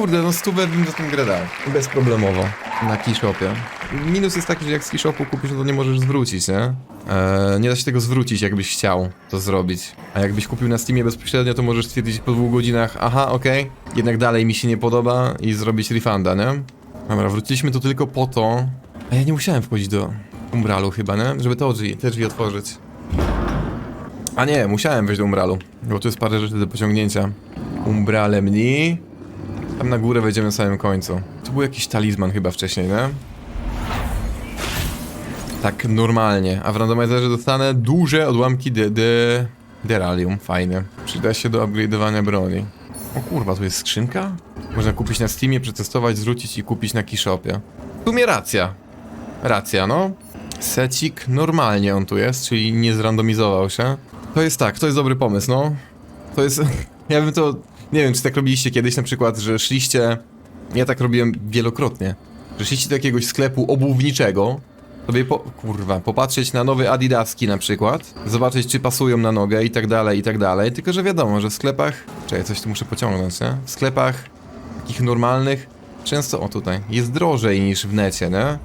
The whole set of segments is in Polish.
kurde, no stówę bym za tą grę dał. Bezproblemowo. Na Keyshopie. Minus jest taki, że jak z Keyshopu kupisz, no to nie możesz zwrócić, nie? Eee, nie da się tego zwrócić, jakbyś chciał to zrobić. A jakbyś kupił na Steamie bezpośrednio, to możesz stwierdzić po dwóch godzinach, aha, okej, jednak dalej mi się nie podoba i zrobić refunda, nie? Dobra, wróciliśmy tu tylko po to... A ja nie musiałem wchodzić do Umbralu chyba, nie? Żeby to drzwi, te drzwi otworzyć. A nie, musiałem wejść do Umbralu, bo tu jest parę rzeczy do pociągnięcia. Umbrale mni. Tam na górę wejdziemy na samym końcu. Tu był jakiś talizman chyba wcześniej, nie? Tak normalnie. A w randomizerze dostanę duże odłamki de, de, deralium. Fajnie. Przyda się do upgrade'owania broni. O kurwa, tu jest skrzynka? Można kupić na Steamie, przetestować, zwrócić i kupić na Keyshopie. W sumie racja. Racja, no. Secik normalnie on tu jest, czyli nie zrandomizował się. To jest tak, to jest dobry pomysł, no. To jest... Ja bym to... Nie wiem, czy tak robiliście kiedyś na przykład, że szliście... Ja tak robiłem wielokrotnie. Że szliście do jakiegoś sklepu obuwniczego, sobie po... kurwa, popatrzeć na nowe adidaski na przykład, zobaczyć czy pasują na nogę i tak dalej, i tak dalej, tylko że wiadomo, że w sklepach... Czekaj, coś tu muszę pociągnąć, nie? W sklepach takich normalnych często, o tutaj, jest drożej niż w necie, nie?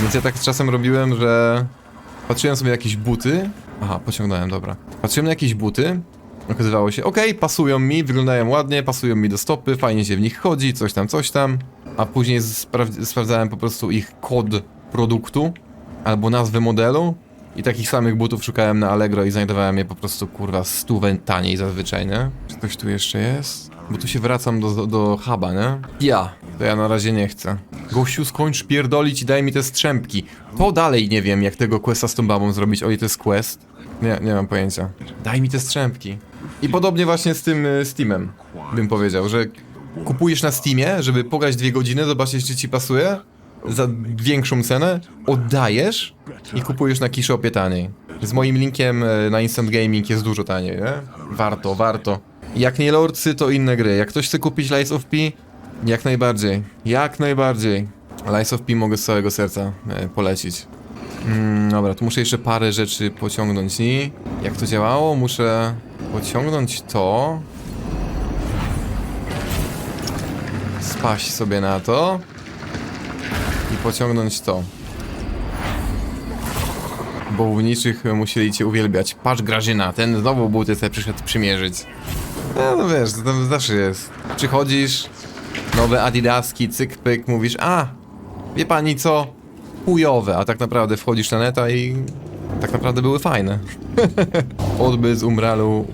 Więc ja tak czasem robiłem, że patrzyłem sobie jakieś buty. Aha, pociągnąłem, dobra. Patrzyłem na jakieś buty. Okazywało się, okej, pasują mi, wyglądają ładnie, pasują mi do stopy, fajnie się w nich chodzi, coś tam, coś tam. A później spra- sprawdzałem po prostu ich kod produktu albo nazwę modelu. I takich samych butów szukałem na Allegro i znajdowałem je po prostu kurwa stówę taniej zazwyczaj, nie? Czy ktoś tu jeszcze jest? Bo tu się wracam do, do, huba, nie? Ja. To ja na razie nie chcę. Gościu, skończ pierdolić i daj mi te strzępki. To dalej nie wiem, jak tego questa z tą babą zrobić. O, i to jest quest? Nie, nie mam pojęcia. Daj mi te strzępki. I podobnie właśnie z tym y, Steamem, bym powiedział, że kupujesz na Steamie, żeby pograć dwie godziny, zobaczyć, czy ci pasuje, za większą cenę, oddajesz i kupujesz na Keyshopie taniej. Z moim linkiem y, na Instant Gaming jest dużo taniej, nie? Warto, warto. Jak nie Lordsy, to inne gry. Jak ktoś chce kupić Lies of P, jak najbardziej. Jak najbardziej. Lies of P mogę z całego serca e, polecić. Mm, dobra, tu muszę jeszcze parę rzeczy pociągnąć. I jak to działało? Muszę pociągnąć to. Spaść sobie na to. I pociągnąć to. Bołowniczych musieli cię uwielbiać. Patrz Grażyna, ten znowu buty sobie przyszedł przymierzyć. No, no wiesz, to tam zawsze jest. Przychodzisz, nowe adidaski, cyk pyk, mówisz, a, wie pani co, chujowe, a tak naprawdę wchodzisz na neta i tak naprawdę były fajne. Odbyt z Umbralu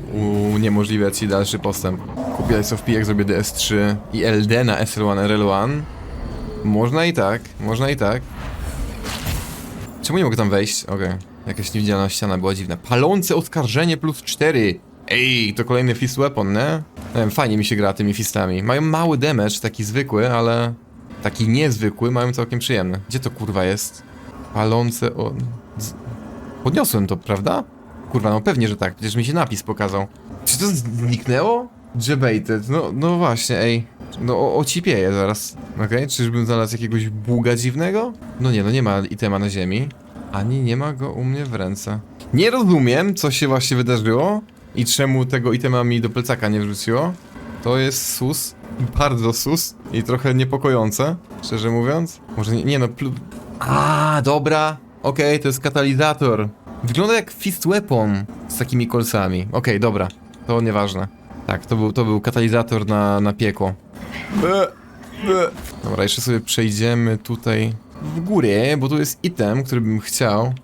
uniemożliwia ci dalszy postęp. Kupię Ice of P, zrobię DS3 i LD na SL1, RL1. Można i tak, można i tak. Czemu nie mogę tam wejść? Okej. Jakaś niewidzialna ściana była dziwna. Palące oskarżenie plus 4. Ej, to kolejny fist weapon, nie? Nie wiem, fajnie mi się gra tymi fistami. Mają mały damage, taki zwykły, ale... Taki niezwykły, mają całkiem przyjemny. Gdzie to kurwa jest? Palące o... Z... Podniosłem to, prawda? Kurwa, no pewnie, że tak, przecież mi się napis pokazał. Czy to zniknęło? Debated, no, no właśnie, ej. No ocipieję zaraz. Okej, czyżbym znalazł jakiegoś buga dziwnego? No nie, no nie ma itema na ziemi. Ani nie ma go u mnie w ręce. Nie rozumiem, co się właśnie wydarzyło i czemu tego itema mi do plecaka nie wrzuciło. To jest sus. Bardzo sus. I trochę niepokojące, szczerze mówiąc. Może nie, nie no, plu... A, dobra. Okej, to jest katalizator. Wygląda jak fist weapon z takimi kolcami. Okej, dobra. To nieważne. Tak, to był, to był katalizator na, na piekło. Dobra, jeszcze sobie przejdziemy tutaj w górę, bo tu jest item, który bym chciał.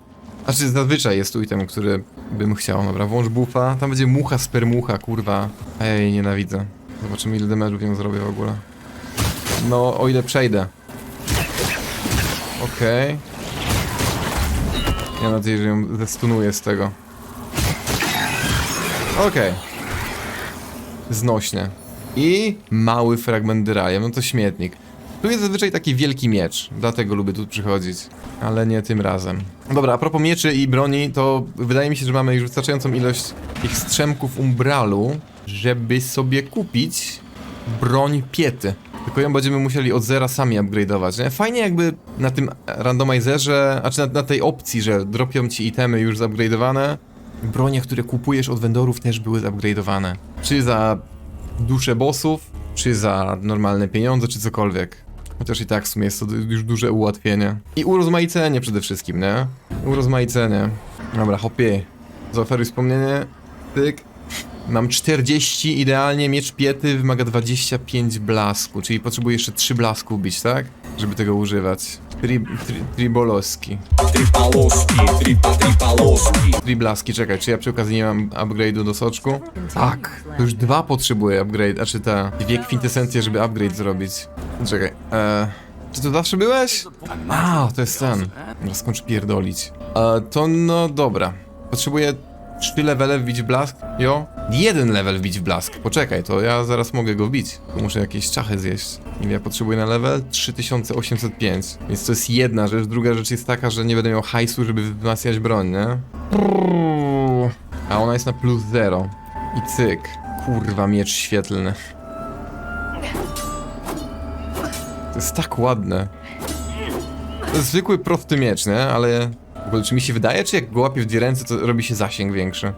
Znaczy, zazwyczaj jest tu item, który bym chciał. Dobra, włącz bufa. Tam będzie mucha spermucha, kurwa. Jej nienawidzę. Zobaczymy, ile damage'ów ją zrobię w ogóle. No, o ile przejdę. Okej. Ja mam nadzieję, że ją zestunuję z tego. Okej. Znośnie. I mały fragment dyrajem, no to śmietnik. Tu jest zazwyczaj taki wielki miecz, dlatego lubię tu przychodzić, ale nie tym razem. Dobra, a propos mieczy i broni, to wydaje mi się, że mamy już wystarczającą ilość tych strzemków umbralu, żeby sobie kupić broń piety. Tylko ją będziemy musieli od zera sami upgrade'ować, nie? Fajnie jakby na tym randomizerze, a czy na, na tej opcji, że dropią ci itemy już zupgrade'owane, bronie, które kupujesz od vendorów też były zupgrade'owane. Czy za dusze bossów, Czy za normalne pieniądze, czy cokolwiek. Chociaż i tak w sumie jest to już duże ułatwienie. I urozmaicenie przede wszystkim, nie? Urozmaicenie. Dobra, hopie. Zaoferuj wspomnienie. Tyk. Mam 40 idealnie, miecz piety wymaga 25 blasku, czyli potrzebuję jeszcze 3 blasku bić, tak? żeby tego używać. Tri, tri, triboloski. Tripaloski, tripa, tripaloski. Triblaski, czekaj, czy ja przy okazji nie mam upgrade'u do soczku? Tak, to już dwa potrzebuję upgrade, a czy te dwie kwintesencje, żeby upgrade zrobić. Czekaj. E, czy to zawsze byłeś? A, to jest ten. Teraz skończ pierdolić. E, to no dobra. Potrzebuję 3 levele wbić w blask? Jo? Jeden level wbić w blask. Poczekaj, to ja zaraz mogę go wbić. Muszę jakieś czachy zjeść. Ile ja potrzebuję na level? 3805. Więc to jest jedna rzecz. Druga rzecz jest taka, że nie będę miał hajsu, żeby wzmacniać broń, nie? A ona jest na plus 0. I cyk. Kurwa, miecz świetlny. To jest tak ładne. Zwykły, prosty miecz, nie? Ale w ogóle czy mi się wydaje, czy jak go łapię w dwie ręce, to robi się zasięg większy?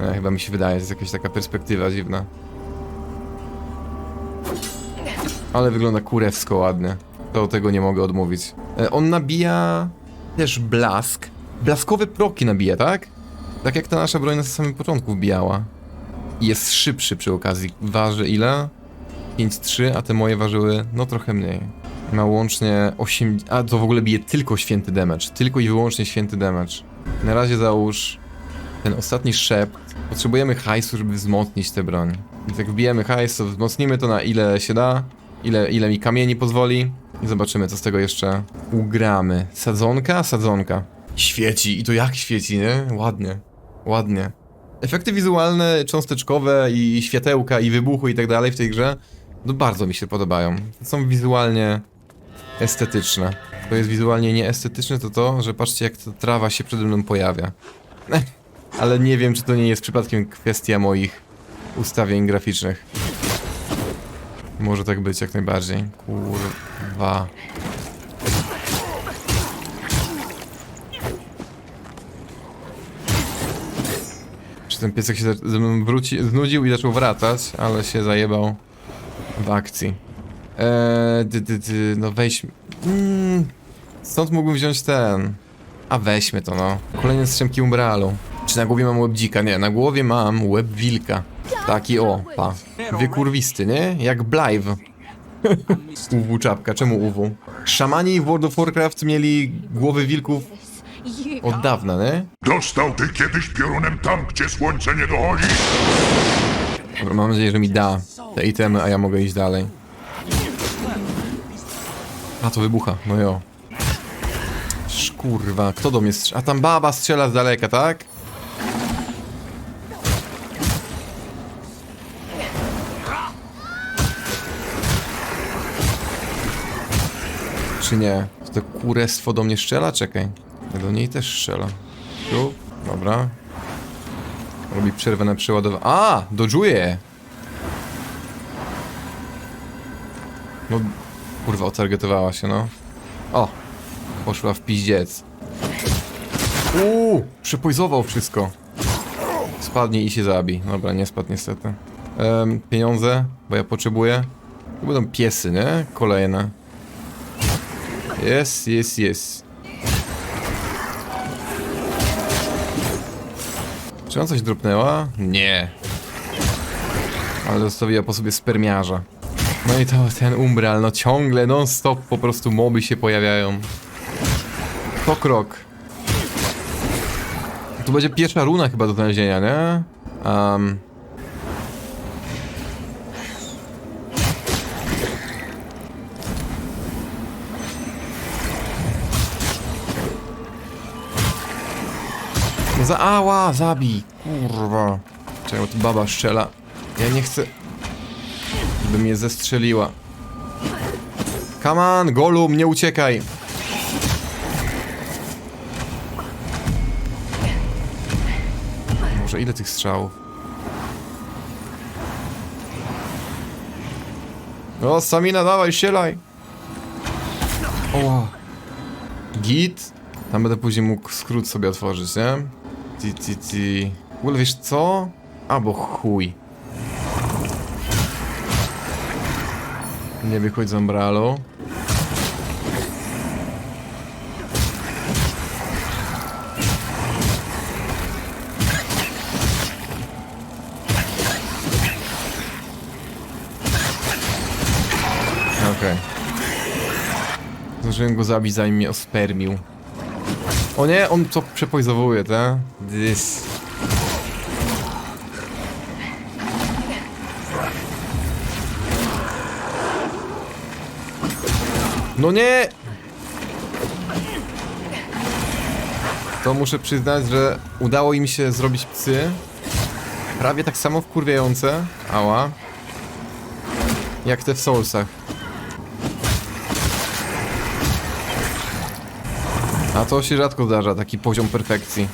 E, chyba mi się wydaje, jest jakaś taka perspektywa dziwna. Ale wygląda kurewsko ładnie. To tego nie mogę odmówić. E, on nabija też blask. Blaskowe proki nabija, tak? Tak jak ta nasza broń na samym początku wbijała. I jest szybszy przy okazji. Waży ile? 5,3, a te moje ważyły no trochę mniej. Ma łącznie 8. A to w ogóle bije tylko święty damage. Tylko i wyłącznie święty damage. Na razie załóż ten ostatni szept. Potrzebujemy hajsu, żeby wzmocnić tę broń. Więc jak wbijemy hajs, to wzmocnimy to na ile się da. Ile, ile mi kamieni pozwoli. I zobaczymy, co z tego jeszcze ugramy. Sadzonka? Sadzonka. Świeci. I to jak świeci, nie? Ładnie. Ładnie. Efekty wizualne, cząsteczkowe i światełka i wybuchy i tak dalej w tej grze no bardzo mi się podobają. Są wizualnie estetyczne. To jest wizualnie nieestetyczne to to, że patrzcie jak ta trawa się przede mną pojawia. Ale nie wiem czy to nie jest przypadkiem kwestia moich ustawień graficznych. Może tak być jak najbardziej. Kurwa. Czy ten piesek się ze mną wróci, znudził i zaczął wracać, ale się zajebał w akcji. Eee, dy, dy, dy, no weź... Mm, stąd mógłbym wziąć ten... A weźmy to no. Kolejne strzemki umbralu. Czy na głowie mam łeb dzika? Nie, na głowie mam łeb wilka. Taki o, pa. Wykurwisty, nie? Jak Blyve. UW czapka, czemu UW? Szamani w World of Warcraft mieli głowy wilków od dawna, nie? Dostał ty kiedyś piorunem tam, gdzie słońce nie dochodzi? Dobra, mam nadzieję, że mi da te itemy, a ja mogę iść dalej. A, to wybucha, no jo. Szkurwa, kto do mnie strzela? A tam baba strzela z daleka, tak? Czy nie? To kurestwo do mnie strzela? Czekaj. Ja do niej też strzela. Tu, dobra. Robi przerwę na przeładowanie. A! Dodżuje! No, kurwa, otargetowała się, no. O! Poszła w piździec. Uuu! Przepojzował wszystko. Spadnie i się zabi. Dobra, nie spadł niestety. Em, pieniądze, bo ja potrzebuję. To będą piesy, nie? Kolejne. Jest, jest, jest. Czy ona coś dropnęła? Nie. Ale zostawiła po sobie spermiarza. No i to ten umbral, no ciągle, non stop po prostu moby się pojawiają. To krok. To będzie pierwsza runa chyba do znalezienia, nie? Um. Za ała, zabij. Kurwa. Czego tu baba strzela? Ja nie chcę... Żeby mnie zestrzeliła. Come on, Golum, nie uciekaj. Może ile tych strzałów? O, Samina, dawaj, sielaj. Oła. Git. Tam będę później mógł skrót sobie otworzyć, nie? Ti, ti, ti. W ogóle wiesz co? A, bo chuj. Nie wychodź z umbralu. Okej. Zdążyłem go zabić zanim mnie ospermił. O nie, on to przepojzowuje, tak? This. No nie! To muszę przyznać, że udało im się zrobić psy prawie tak samo wkurwiające, ała, jak te w Soulsach. A to się rzadko zdarza, taki poziom perfekcji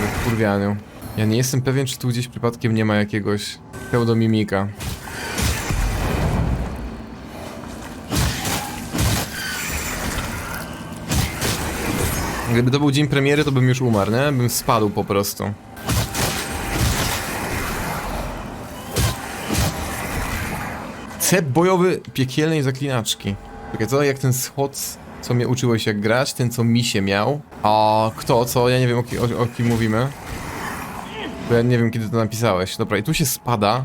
w wkurwianiu. Ja nie jestem pewien, czy tu gdzieś przypadkiem nie ma jakiegoś pseudomimika. Gdyby to był dzień premiery, to bym już umarł, nie? Bym spadł po prostu. Cep bojowy piekielnej zaklinaczki. Czekaj, co? Jak ten schod, co mnie uczyłeś jak grać? Ten, co mi się miał? A kto? Co? Ja nie wiem, o, ki o, o kim mówimy. Bo ja nie wiem, kiedy to napisałeś. Dobra, i tu się spada.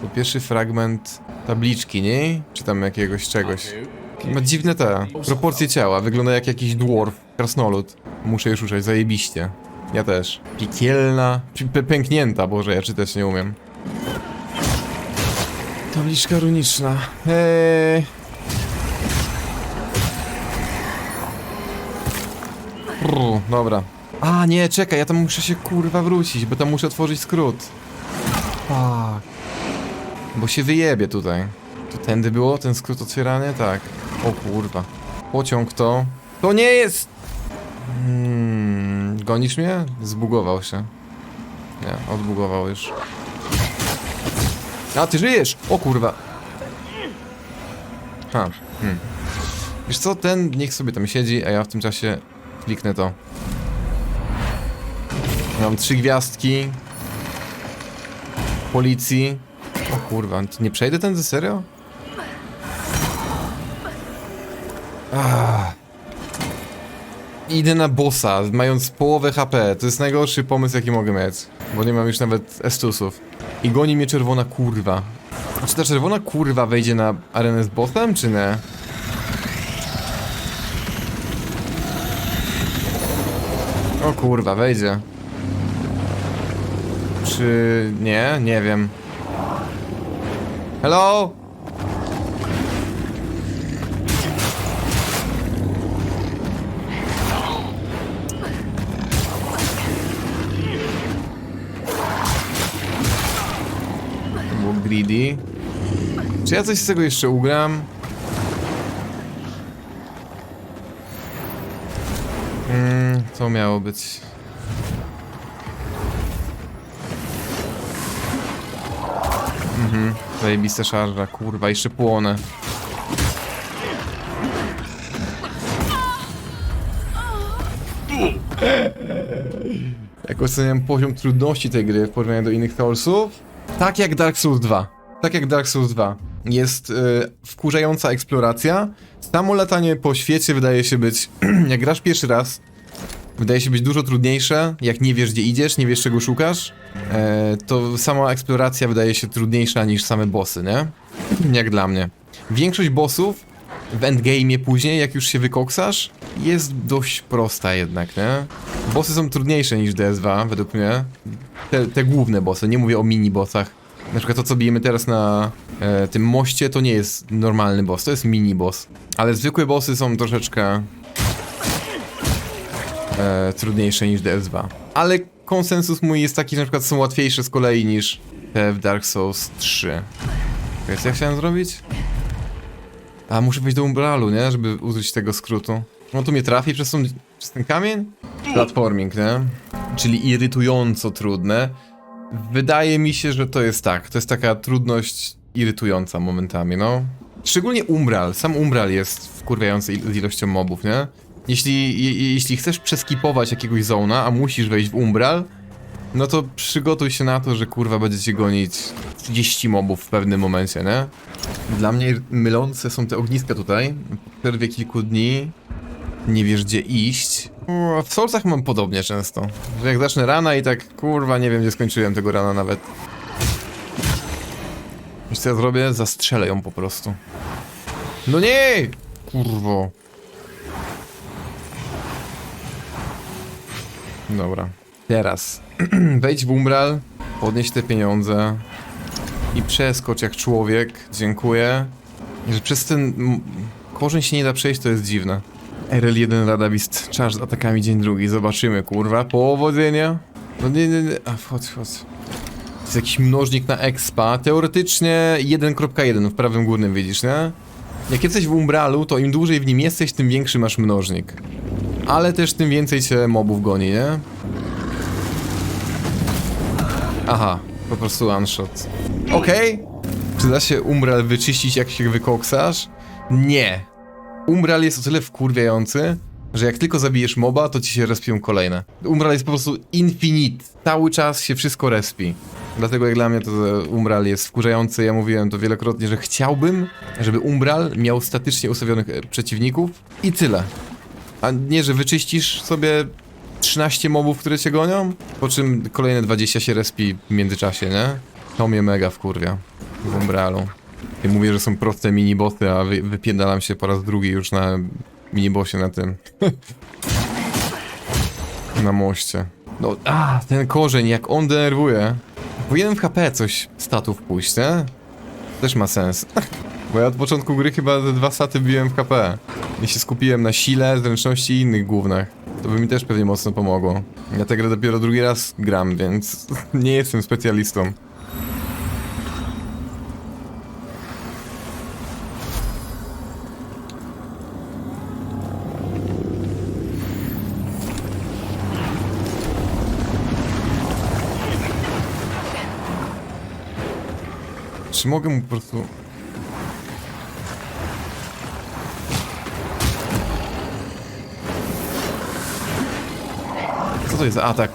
To pierwszy fragment tabliczki, nie? Czy tam jakiegoś czegoś. Ma dziwne te proporcje ciała. Wygląda jak jakiś dwarf, krasnolud. Muszę już użyć, zajebiście. Ja też. Piekielna, pi- p- pęknięta, Boże, ja czytać nie umiem. Tabliczka runiczna. Hej. Brr, dobra. A, nie, czekaj, ja tam muszę się kurwa wrócić, bo tam muszę otworzyć skrót. Fuck. Bo się wyjebie tutaj. To tędy było, ten skrót otwierany? Tak. O kurwa. Pociąg to... To nie jest... Hmm, gonisz mnie? Zbugował się. Nie, odbugował już. A, ty żyjesz! O kurwa. Ha, hmm. Wiesz co, ten niech sobie tam siedzi, a ja w tym czasie kliknę to. Mam trzy gwiazdki. Policji. O kurwa, nie przejdę tędy serio? Ah. Idę na bossa, mając połowę HP. To jest najgorszy pomysł, jaki mogę mieć. Bo nie mam już nawet estusów. I goni mnie czerwona kurwa. A czy ta czerwona kurwa wejdzie na arenę z bossem, czy nie? O kurwa, wejdzie. Czy nie? Nie wiem. Hello? Czy ja coś z tego jeszcze ugram? Mm, co miało być? Mhm, zajebista szarża, kurwa, jeszcze płonę. Jak oceniam poziom trudności tej gry w porównaniu do innych Soulsów? Tak jak Dark Souls 2. Tak jak Dark Souls 2. Jest y, wkurzająca eksploracja. Samo latanie po świecie wydaje się być, jak grasz pierwszy raz, wydaje się być dużo trudniejsze. Jak nie wiesz gdzie idziesz, nie wiesz czego szukasz, e, to sama eksploracja wydaje się trudniejsza niż same bossy, nie? Jak dla mnie. Większość bossów w endgame'ie później, jak już się wykoksasz, jest dość prosta jednak, nie? Bossy są trudniejsze niż DS2, według mnie. Te, te główne bossy, nie mówię o mini-bossach. Na przykład to, co bijemy teraz na e, tym moście, to nie jest normalny boss, to jest mini-boss. Ale zwykłe bossy są troszeczkę e, trudniejsze niż DS2. Ale konsensus mój jest taki, że na przykład są łatwiejsze z kolei niż te w Dark Souls 3. Więc co ja chciałem zrobić? A, muszę wejść do umbralu, nie? Żeby użyć tego skrótu. No tu mnie trafi przez, tą, przez ten kamień? Platforming, nie? Czyli irytująco trudne. Wydaje mi się, że to jest tak. To jest taka trudność irytująca momentami, no. Szczególnie umbral. Sam umbral jest wkurwiający z ilością mobów, nie? Jeśli, je, jeśli chcesz przeskipować jakiegoś zona, a musisz wejść w umbral, no to przygotuj się na to, że kurwa będziecie gonić 30 mobów w pewnym momencie, nie? Dla mnie mylące są te ogniska tutaj. Po przerwie kilku dni nie wiesz gdzie iść. W Soulsach mam podobnie często. Że jak zacznę rana i tak, kurwa, nie wiem gdzie skończyłem tego rana nawet. Wiesz co ja zrobię? Zastrzelę ją po prostu. No nie! Kurwo. Dobra. Teraz. Wejdź w umbral, podnieś te pieniądze i przeskocz jak człowiek. Dziękuję. Że przez ten korzeń się nie da przejść, to jest dziwne. RL1 Radawist, czas z atakami dzień drugi. Zobaczymy, kurwa. Powodzenia. No nie, nie, nie. A, wchodź, wchodź. To jest jakiś mnożnik na expa. Teoretycznie 1.1 w prawym górnym widzisz, nie? Jak jesteś w umbralu, to im dłużej w nim jesteś, tym większy masz mnożnik. Ale też tym więcej cię mobów goni, nie? Aha, po prostu one shot. Okej. Czy da się umbral wyczyścić jak się wykoksasz? Nie. Umbral jest o tyle wkurwiający, że jak tylko zabijesz moba, to ci się respią kolejne. Umbral jest po prostu infinite. Cały czas się wszystko respi. Dlatego jak dla mnie to Umbral jest wkurzający. Ja mówiłem to wielokrotnie, że chciałbym, żeby Umbral miał statycznie ustawionych e, przeciwników i tyle. A nie, że wyczyścisz sobie 13 mobów, które cię gonią, po czym kolejne 20 się respi w międzyczasie, nie? To mnie mega wkurwia w Umbralu. I mówię, że są proste miniboty, a wy, się po raz drugi już na minibosie na tym. na moście. No, a, ten korzeń, jak on denerwuje. Powinienem w HP coś statów pójść, nie? Też ma sens. Bo ja od początku gry chyba te dwa staty biłem w KP. I się skupiłem na sile, zręczności i innych głównych. To by mi też pewnie mocno pomogło. Ja tę grę dopiero drugi raz gram, więc nie jestem specjalistą. Czy mogę mu po prostu... Co to jest atak?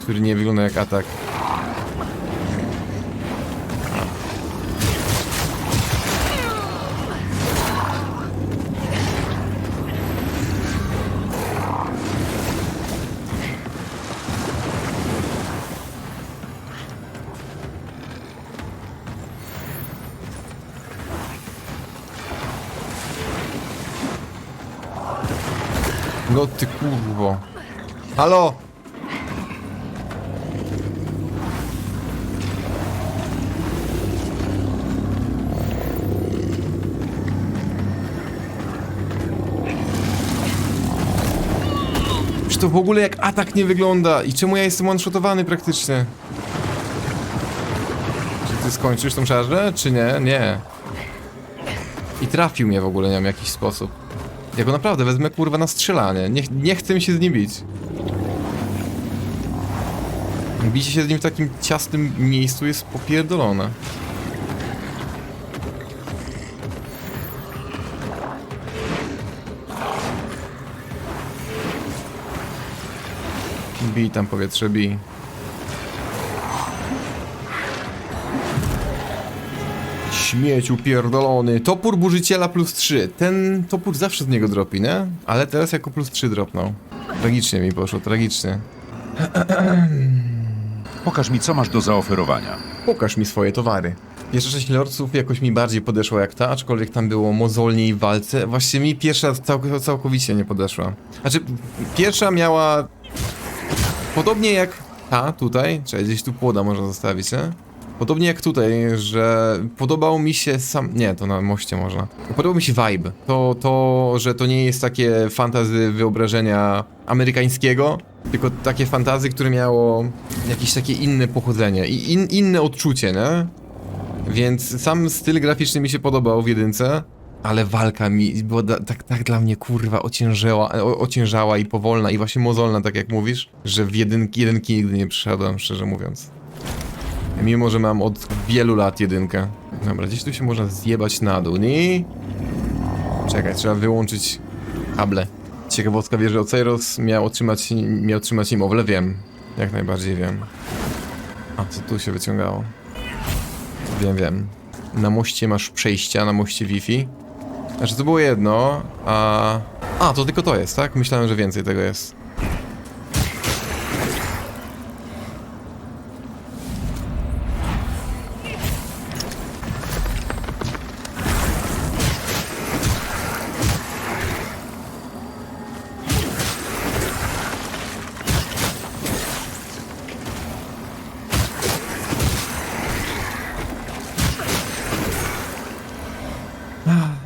Który nie wygląda jak atak. No ty kurwo. Halo! Czy to w ogóle jak atak nie wygląda? I czemu ja jestem one-shotowany praktycznie? Czy ty skończysz tą szarżę, czy nie? Nie. I trafił mnie w ogóle, nie wiem, w jakiś sposób. Ja go naprawdę wezmę kurwa na strzelanie. Nie, nie chcę mi się z nim bić. Bicie się z nim w takim ciasnym miejscu jest popierdolone. Bij tam powietrze, bij. Śmieciu pierdolony. Topór burzyciela plus 3. Ten topór zawsze z niego dropi, nie? Ale teraz jako plus 3 dropnął. Tragicznie mi poszło, tragicznie. Pokaż mi, co masz do zaoferowania. Pokaż mi swoje towary. Jeszcze sześć lordców jakoś mi bardziej podeszło jak ta, aczkolwiek tam było mozolniej w walce. Właściwie mi pierwsza całk całkowicie nie podeszła. Znaczy, pierwsza miała... Podobnie jak ta tutaj, czy gdzieś tu płoda można zostawić, nie? Podobnie jak tutaj, że podobał mi się sam... Nie, to na moście można. Podobał mi się vibe. To, to, że to nie jest takie fantazy wyobrażenia amerykańskiego, tylko takie fantazy, które miało jakieś takie inne pochodzenie i in, inne odczucie, nie? Więc sam styl graficzny mi się podobał w jedynce, ale walka mi była tak, tak dla mnie kurwa ociężała, o, ociężała i powolna i właśnie mozolna, tak jak mówisz, że w jedynki, jedynki nigdy nie przyszedłem, szczerze mówiąc. Mimo, że mam od wielu lat jedynkę. Dobra, gdzieś tu się można zjebać na dół, nie? Czekaj, trzeba wyłączyć kable. Ciekawostka wie, że Oceiros miał otrzymać, miał otrzymać niemowlę, wiem. Jak najbardziej wiem. A, co tu się wyciągało? Wiem, wiem. Na moście masz przejścia, na moście Wi-Fi. Znaczy to było jedno, a... A, to tylko to jest, tak? Myślałem, że więcej tego jest.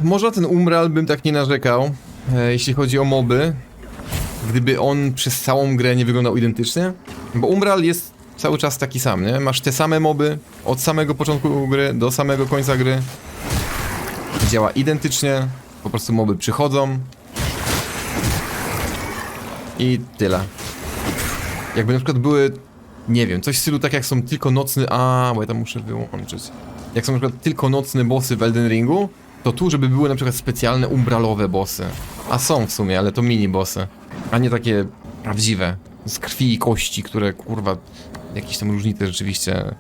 Może ten Umbral bym tak nie narzekał, e, jeśli chodzi o moby. Gdyby on przez całą grę nie wyglądał identycznie. Bo Umbral jest cały czas taki sam, nie? Masz te same moby od samego początku gry do samego końca gry. Działa identycznie, po prostu moby przychodzą. I tyle. Jakby na przykład były, nie wiem, coś w stylu tak jak są tylko nocny, a, bo ja tam muszę wyłączyć. Jak są na przykład tylko nocne bossy w Elden Ringu, to tu, żeby były na przykład specjalne umbralowe bossy. A są w sumie, ale to mini bossy. A nie takie prawdziwe. Z krwi i kości, które kurwa jakieś tam różnice rzeczywiście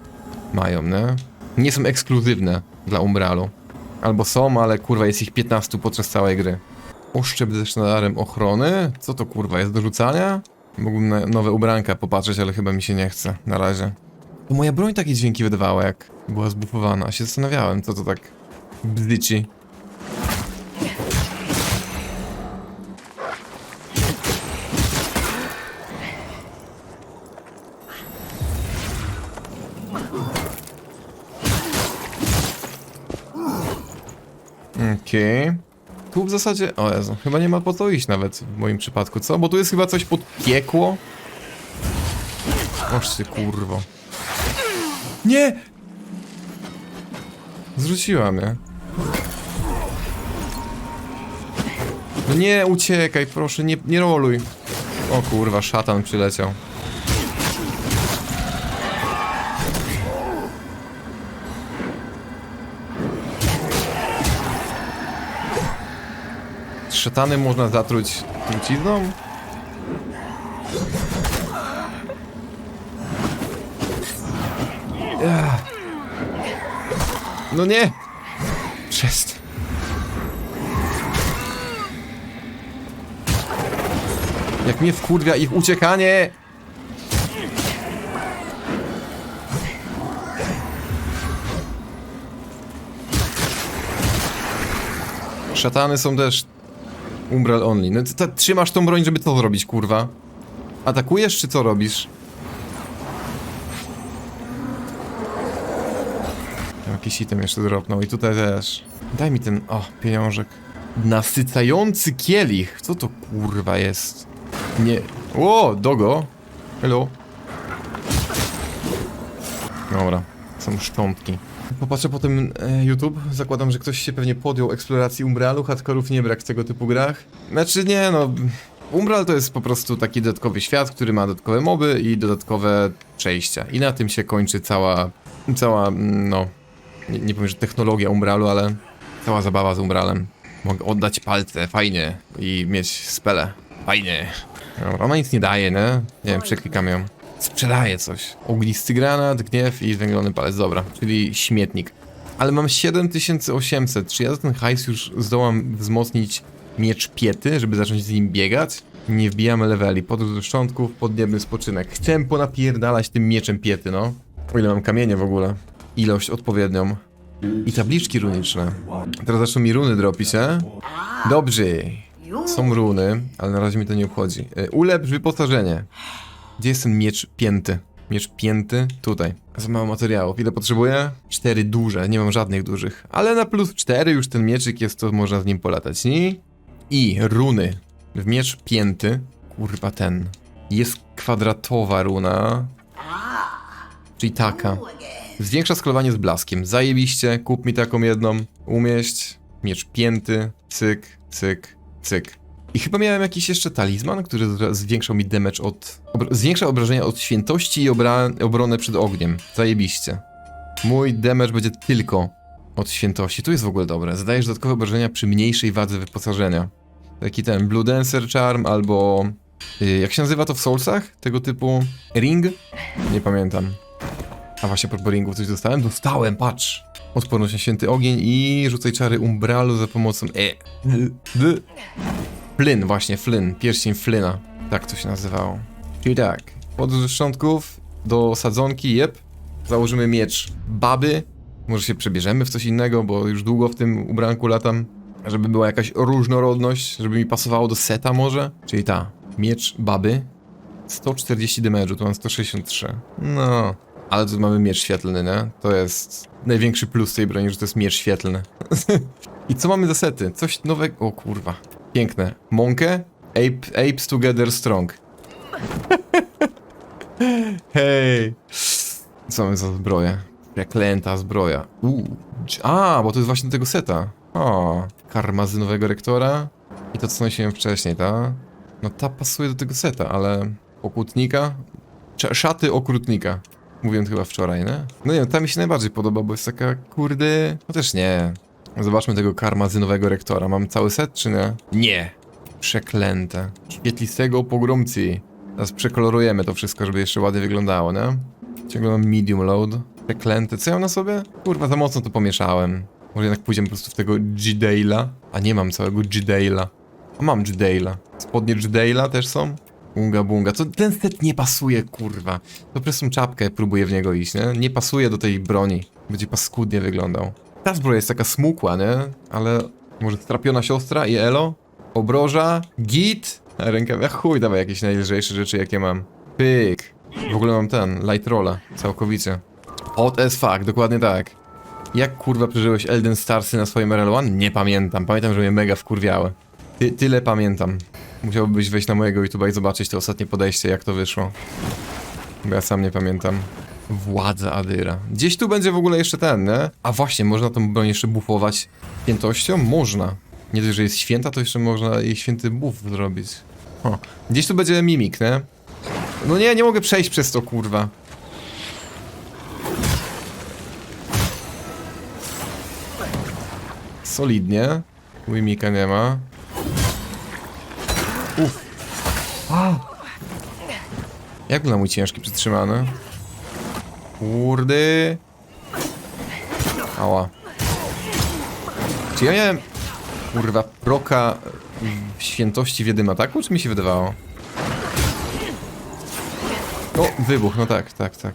mają, nie? Nie są ekskluzywne dla umbralu. Albo są, ale kurwa jest ich 15 podczas całej gry. Oszczep ze sztandarem ochrony? Co to kurwa jest do rzucania? Mógłbym na nowe ubranka popatrzeć, ale chyba mi się nie chce na razie. To moja broń takie dźwięki wydawała, jak była zbufowana. A się zastanawiałem, co to tak bzyci. Tu w zasadzie... O Jezu, chyba nie ma po co iść nawet w moim przypadku, co? Bo tu jest chyba coś pod piekło. Oż ty kurwo. Nie! Zrzuciła mnie. No nie, uciekaj, proszę, nie, nie roluj. O kurwa, szatan przyleciał. Szatany można zatruć trucizną? No nie! Przestań. Jak mnie wkurwia ich uciekanie! Szatany są też Umbral only. No ta- trzymasz tą broń, żeby co zrobić, kurwa? Atakujesz, czy co robisz? Tam Jakiś item jeszcze dropnął i tutaj też. Daj mi ten, o, pieniążek. Nasycający kielich. Co to kurwa jest? Nie. O, dogo. Hello. Dobra, są szczątki. Popatrzę potem e, YouTube, zakładam, że ktoś się pewnie podjął eksploracji Umbralu, hardkorów nie brak w tego typu grach. Znaczy nie no, Umbral to jest po prostu taki dodatkowy świat, który ma dodatkowe moby i dodatkowe przejścia. I na tym się kończy cała, cała, mm, no, nie, nie powiem, że technologia Umbralu, ale cała zabawa z Umbralem. Mogę oddać palce, fajnie, i mieć spele, fajnie. Dobra, ona nic nie daje, nie? Nie wiem, przeklikam ją. Sprzedaje coś. Ognisty granat, gniew i węglony palec, dobra, czyli śmietnik. Ale mam 7800, czy ja za ten hajs już zdołam wzmocnić miecz piety, żeby zacząć z nim biegać? Nie wbijamy leveli, podróż do szczątków, podniebny spoczynek. Chciałem ponapierdalać tym mieczem piety, no. O ile mam kamienie w ogóle. Ilość odpowiednią. I tabliczki runiczne. Teraz zaczną mi runy dropić, e? Dobrze. Są runy, ale na razie mi to nie obchodzi. Y, Ulepsz wyposażenie. Gdzie jest ten miecz pięty? Miecz pięty? Tutaj. Za mało materiałów. Ile potrzebuję? Cztery duże. Nie mam żadnych dużych. Ale na plus cztery już ten mieczyk jest, to można z nim polatać. I, I runy. W miecz pięty. Kurwa ten. Jest kwadratowa runa. Czyli taka. Zwiększa skalowanie z blaskiem. Zajebiście. Kup mi taką jedną. Umieść. Miecz pięty. Cyk, cyk, cyk. I chyba miałem jakiś jeszcze talizman, który zwiększał mi damage od... Obr- zwiększa obrażenia od świętości i obra- obronę przed ogniem. Zajebiście. Mój damage będzie tylko od świętości. Tu jest w ogóle dobre. Zadajesz dodatkowe obrażenia przy mniejszej wadze wyposażenia. Taki ten Blue Dancer Charm albo... y, Jak się nazywa to w Soulsach? Tego typu ring? Nie pamiętam. A właśnie propos ringów coś dostałem? Dostałem, patrz! Odporność na święty ogień i rzucaj czary umbralu za pomocą e. D, d. Flynn, właśnie, Flynn. Pierścień Flyna. Tak to się nazywało. Czyli tak, od szczątków do sadzonki, jep. Założymy miecz baby. Może się przebierzemy w coś innego, bo już długo w tym ubranku latam. Żeby była jakaś różnorodność, żeby mi pasowało do seta może. Czyli ta, miecz baby. 140 damage'u, tu mam 163. No, ale tu mamy miecz świetlny, nie? To jest największy plus tej broni, że to jest miecz świetlny. I co mamy za sety? Coś nowego. O kurwa. Piękne. Monkę? Ape, apes together strong. Hej. Co mamy za zbroję? Przeklęta zbroja. Uuu. A, bo to jest właśnie do tego seta. O, karmazynowego rektora. I to co nosiłem wcześniej, ta? No ta pasuje do tego seta, ale... Okutnika? Sz- Szaty okrutnika. Mówiłem chyba wczoraj, nie? No nie ta mi się najbardziej podoba, bo jest taka, kurde... No też nie. Zobaczmy tego karmazynowego rektora. Mam cały set, czy nie? Nie. Przeklęte. Świetlistego pogromcy. Teraz przekolorujemy to wszystko, żeby jeszcze ładnie wyglądało, nie? Ciągle mam medium load. Przeklęte. Co ja mam na sobie? Kurwa, za mocno to pomieszałem. Może jednak pójdziemy po prostu w tego G-Dale'a. A nie mam całego G-Dale'a. A mam G-Dale'a. Spodnie G-Dale'a też są? Bunga bunga. To ten set nie pasuje, kurwa. Po prostu czapkę próbuję w niego iść, nie? Nie pasuje do tej broni. Będzie paskudnie wyglądał. Ta zbroja jest taka smukła, nie? Ale może strapiona siostra i Elo? Obroża? Git? A Rękawa? Chuj, dawaj jakieś najlżejsze rzeczy, jakie mam. Pyk. W ogóle mam ten, light rolla, całkowicie. Hot as fuck, dokładnie tak. Jak kurwa przeżyłeś Elden Starsy na swoim RL1? Nie pamiętam. Pamiętam, że mnie mega wkurwiały. Ty, tyle pamiętam. Musiałbyś wejść na mojego YouTube'a i zobaczyć to ostatnie podejście, jak to wyszło. Bo ja sam nie pamiętam. Władza Adyra. Gdzieś tu będzie w ogóle jeszcze ten, nie? A właśnie, można tą broń jeszcze bufować świętością? Można. Nie dość, że jest święta, to jeszcze można jej święty buff zrobić. O. Gdzieś tu będzie mimik, nie? No nie, nie mogę przejść przez to, kurwa. Solidnie. Mimika nie ma. Uff. Jak na mój ciężki przytrzymany? Kurdy. Ała. Czy ja miałem... Kurwa, proka świętości w jednym ataku, czy mi się wydawało? O, wybuch, no tak, tak, tak.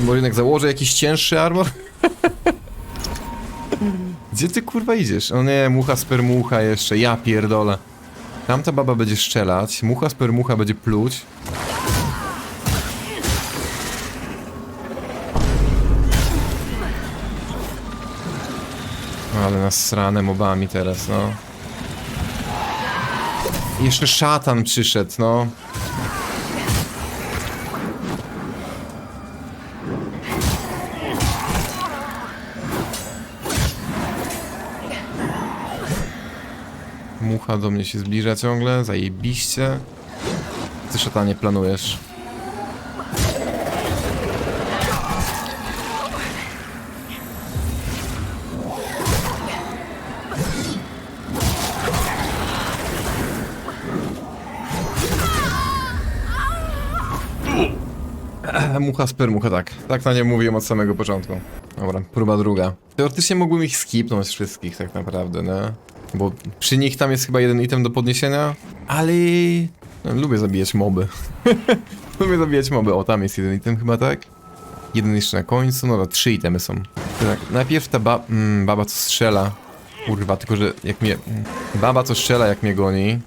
Może jednak założę jakiś cięższy armor? Gdzie ty kurwa idziesz? O nie, mucha spermucha jeszcze, ja pierdolę. Tamta baba będzie strzelać, mucha spermucha będzie pluć. Ale nas srane mobami teraz, no. Jeszcze szatan przyszedł, no. Mucha do mnie się zbliża ciągle, zajebiście. Ty szatanie planujesz? Mucha spermucha, tak. Tak na nie mówiłem od samego początku. Dobra, próba druga. Teoretycznie mógłbym ich skipnąć wszystkich tak naprawdę, nie? Bo przy nich tam jest chyba jeden item do podniesienia, ale... No, lubię zabijać moby. lubię zabijać moby. O, tam jest jeden item chyba, tak? Jeden jeszcze na końcu, no dobra, trzy itemy są. Tak, najpierw ta ba mm, baba co strzela. Kurwa, tylko że jak mnie... mm, Baba co strzela jak mnie goni.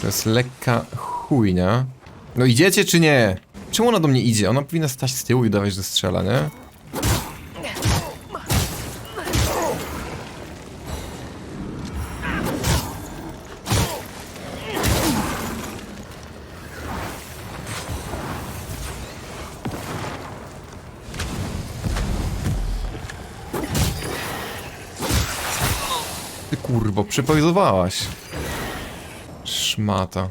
To jest lekka chujnia. No idziecie czy nie? Czemu ona do mnie idzie? Ona powinna stać z tyłu i dawać, że strzela, nie? Ty kurwo, przypoizowałaś. Szmata.